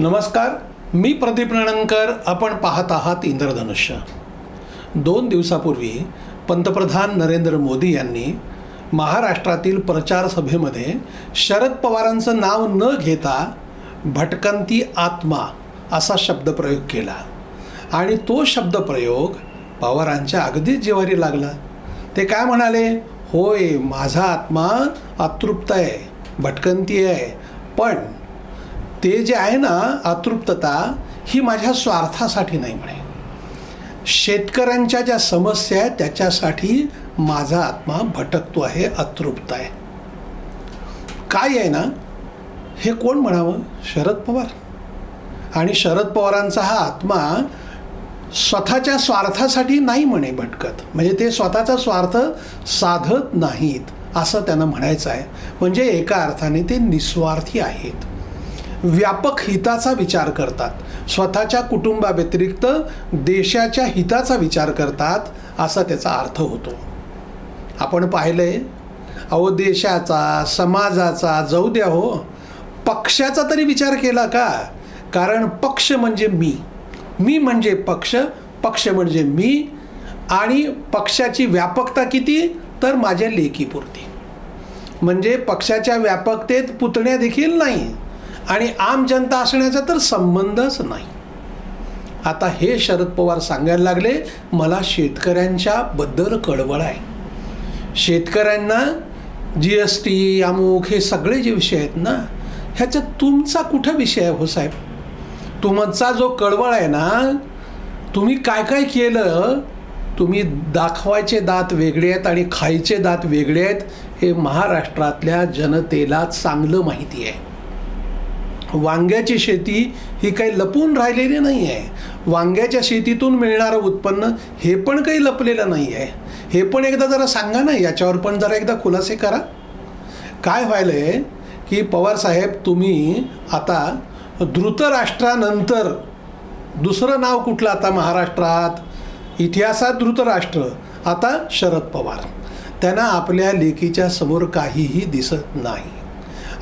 नमस्कार मी प्रदीप नणनकर आपण पाहत आहात इंद्रधनुष्य. दोन दिवसापूर्वी पंतप्रधान नरेंद्र मोदी यांनी महाराष्ट्रातील प्रचार सभेमध्ये शरद पवारांचं नाव न घेता भटकंती आत्मा असा शब्दप्रयोग केला. आणि तो शब्दप्रयोग पवारांच्या अगदीच जिवारी लागला. ते काय म्हणाले? होय माझा आत्मा अतृप्त आहे भटकंती आहे पण ते जे आहे ना अतृप्तता ही माझ्या स्वार्थासाठी नाही म्हणे. शेतकऱ्यांच्या ज्या समस्या आहेत त्याच्यासाठी माझा आत्मा भटकतो आहे अतृप्त आहे. काय आहे ना हे कोण म्हणावं? शरद पवार. आणि शरद पवारांचा हा आत्मा स्वतःच्या स्वार्थासाठी नाही म्हणे भटकत. म्हणजे ते स्वतःचा स्वार्थ साधत नाहीत असं त्यांना म्हणायचं आहे. म्हणजे एका अर्थाने ते निस्वार्थी आहेत. व्यापक हिताचा विचार करतात. स्वतःच्या कुटुंबाव्यतिरिक्त देशाच्या हिताचा विचार करतात असा त्याचा अर्थ होतो. आपण पाहिलं आहे अहो देशाचा समाजाचा जाऊ द्या हो पक्षाचा तरी विचार केला का? कारण पक्ष म्हणजे मी. मी म्हणजे पक्ष पक्ष म्हणजे मी आणि पक्षाची व्यापकता किती? तर माझ्या लेखीपुरती म्हणजे पक्षाच्या व्यापकतेत पुतण्या देखील नाही. आणि आम जनता असण्याचा तर संबंधच नाही. आता हे शरद पवार सांगायला लागले मला शेतकऱ्यांच्या बद्दल कळवळ आहे. शेतकऱ्यांना जी एस टी अमुक हे सगळे जे विषय आहेत ना ह्याच्यात तुमचा कुठं विषय आहे हो साहेब? तुमचा जो कळवळ आहे ना तुम्ही काय काय केलं तुम्ही दाखवायचे दात वेगळे आहेत आणि खायचे दात वेगळे आहेत हे महाराष्ट्रातल्या जनतेला चांगलं माहिती आहे. वांग्याची शेती ही काही लपून राहिलेली नाही आहे. वांग्याच्या शेतीतून मिळणारं उत्पन्न हे पण काही लपलेलं नाही आहे. हे पण एकदा जरा सांगा ना याच्यावर पण जरा एकदा खुलासे करा. काय व्हायलं आहे की पवारसाहेब तुम्ही आता धृतराष्ट्रानंतर दुसरं नाव कुठलं? आता महाराष्ट्रात इतिहासात धृतराष्ट्र आता शरद पवार. त्यांना आपल्या लेखीच्या समोर काहीही दिसत नाही.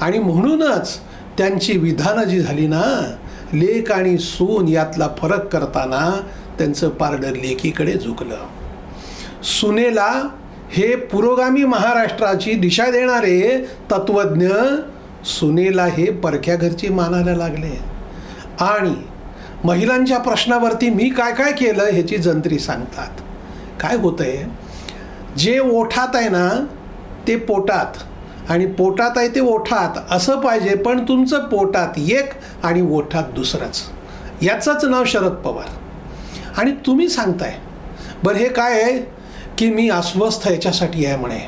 आणि म्हणूनच त्यांची विधानं जी झाली ना लेख आणि सून यातला फरक करताना त्यांचं पारडं लेखीकडे झुकलं. सुनेला हे पुरोगामी महाराष्ट्राची दिशा देणारे तत्वज्ञ सुनेला हे परख्या घरची मानायला लागले. आणि महिलांच्या प्रश्नावरती मी काय काय केलं ह्याची जंत्री सांगतात. काय होतंय? जे ओठात आहे ना ते पोटात. आणि पोटात आहे ते ओठात असं पाहिजे पण तुमचं पोटात एक आणि ओठात दुसरंच. याचंच नाव शरद पवार. आणि तुम्ही सांगताय बरं हे काय आहे? की मी अस्वस्थ याच्यासाठी आहे म्हणे.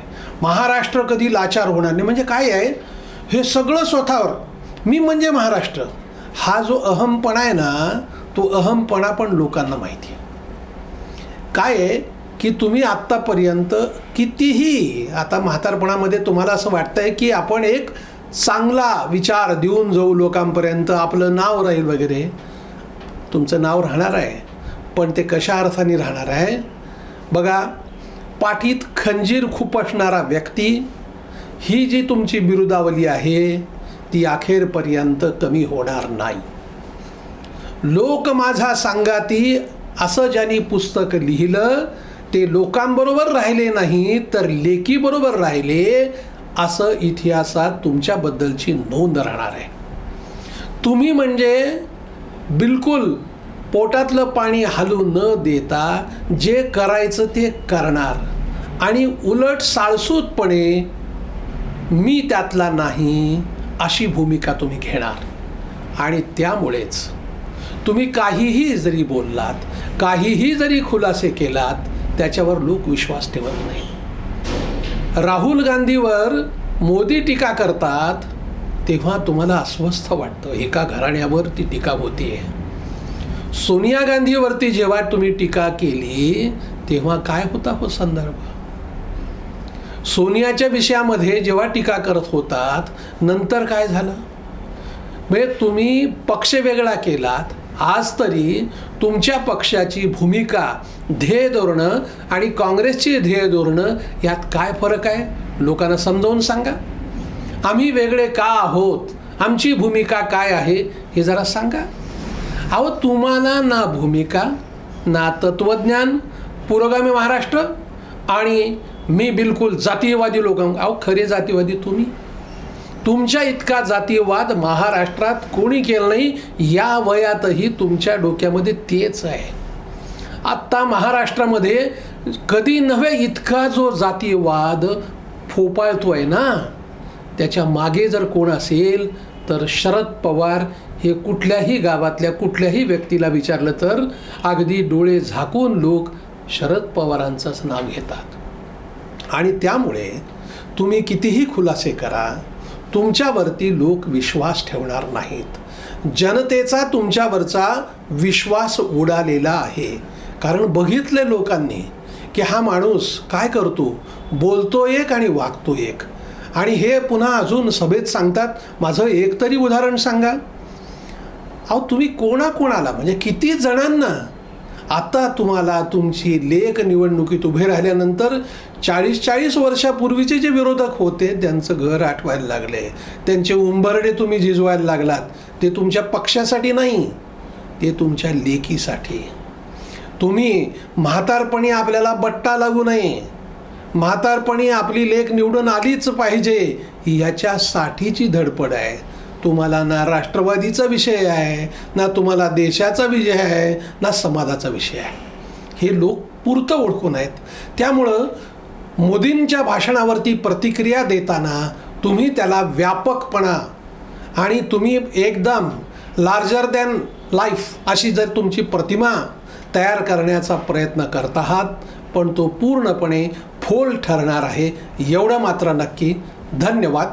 महाराष्ट्र कधी लाचार होणार नाही. म्हणजे काय आहे? हे सगळं स्वतःवर. मी म्हणजे महाराष्ट्र. हा जो अहमपणा आहे ना तो अहमपणा पण लोकांना माहिती आहे. काय आहे? की तुम्ही आत्तापर्यंत कितीही आता म्हातारपणामध्ये तुम्हाला असं वाटतंय की आपण एक चांगला विचार देऊन जाऊ लोकांपर्यंत आपलं नाव राहील वगैरे. तुमचं नाव राहणार आहे पण ते कशा अर्थाने राहणार आहे? बघा पाठीत खंजीर खुपसणारा व्यक्ती ही जी तुमची बिरुदावली आहे ती अखेरपर्यंत कमी होणार नाही. लोक माझा सांगाती असं ज्यांनी पुस्तक लिहिलं ते लोकांबरोबर राहिले नाही तर लेकीबरोबर राहिले असं इतिहासात तुमच्याबद्दलची नोंद राहणार आहे. तुम्ही म्हणजे बिलकुल पोटातलं पाणी हालू न देता जे करायचं ते करणार आणि उलट साळसूतपणे मी त्यातला नाही अशी भूमिका तुम्ही घेणार. आणि त्यामुळेच तुम्ही काहीही जरी बोललात काहीही जरी खुलासे केलात त्याच्यावर लोक विश्वास ठेवत नाही राहुल गांधीवर मोदी टीका करतात तेव्हा तुम्हाला अस्वस्थ वाटतं. एका घराण्यावर ती टीका होतीये सोनिया गांधीवरती जेव्हा तुम्ही टीका केली तेव्हा काय होता हो संदर्भ? सोनियाच्या विषयामध्ये जेव्हा टीका करत होतात नंतर काय झालं? म्हणजे तुम्ही पक्ष वेगळा केलात आज तरी तुमच्या पक्षाची भूमिका ध्येय धोरणं आणि काँग्रेसची ध्येय धोरणं यात काय फरक आहे? लोकांना समजावून सांगा. आम्ही वेगळे का आहोत? आमची भूमिका काय आहे? हे जरा सांगा. अहो तुम्हाला ना भूमिका ना तत्त्वज्ञान पुरोगामी महाराष्ट्र आणि मी बिलकुल जातीयवादी लोकांक अहो खरे जातीवादी तुम्ही. तुमच्या इतका जातीयवाद महाराष्ट्रात कोणी केलं नाही या वयातही तुमच्या डोक्यामध्ये तेच आहे. आत्ता महाराष्ट्रामध्ये कधी नव्हे इतका जो जातीयवाद आहे ना त्याच्यामागे जर कोण असेल तर शरद पवार हे कुठल्याही गावातल्या कुठल्याही व्यक्तीला विचारलं तर अगदी डोळे झाकून लोक शरद पवारांचंच नाव घेतात. आणि त्यामुळे तुम्ही कितीही खुलासे करा तुमच्यावरती लोक विश्वास ठेवणार नाहीत. जनतेचा तुमच्यावरचा विश्वास उडालेला आहे. कारण बघितले लोकांनी की हा माणूस काय करतो? बोलतो एक आणि वागतो एक. आणि हे पुन्हा अजून सभेत सांगतात. माझं एक तरी उदाहरण सांगा. अहो तुम्ही कोणाकोणाला म्हणजे किती जणांना आता तुम्हाला तुमची लेख निवडणुकीत उभे राहिल्यानंतर चाळीस चाळीस वर्षापूर्वीचे जे विरोधक होते त्यांचं घर आठवायला लागले. त्यांचे उंबरडे तुम्ही झिजवायला लागलात. ते तुमच्या पक्षासाठी नाही ते तुमच्या लेखीसाठी. तुम्ही म्हातारपणी आपल्याला बट्टा लागू नये. म्हातारपणी आपली लेख निवडून आलीच पाहिजे याच्यासाठीची धडपड आहे. तुम्हाला ना राष्ट्रवादीचा विषय आहे ना तुम्हाला देशाचा विषय आहे ना समाजाचा विषय आहे. हे लोक पुरतं ओळखून आहेत. त्यामुळं मोदींच्या भाषणावरती प्रतिक्रिया देताना तुम्ही त्याला व्यापकपणा आणि तुम्ही एकदम लार्जर दॅन लाईफ अशी जर तुमची प्रतिमा तयार करण्याचा प्रयत्न करत आहात पण तो पूर्णपणे फोल ठरणार आहे एवढं मात्र नक्की. धन्यवाद.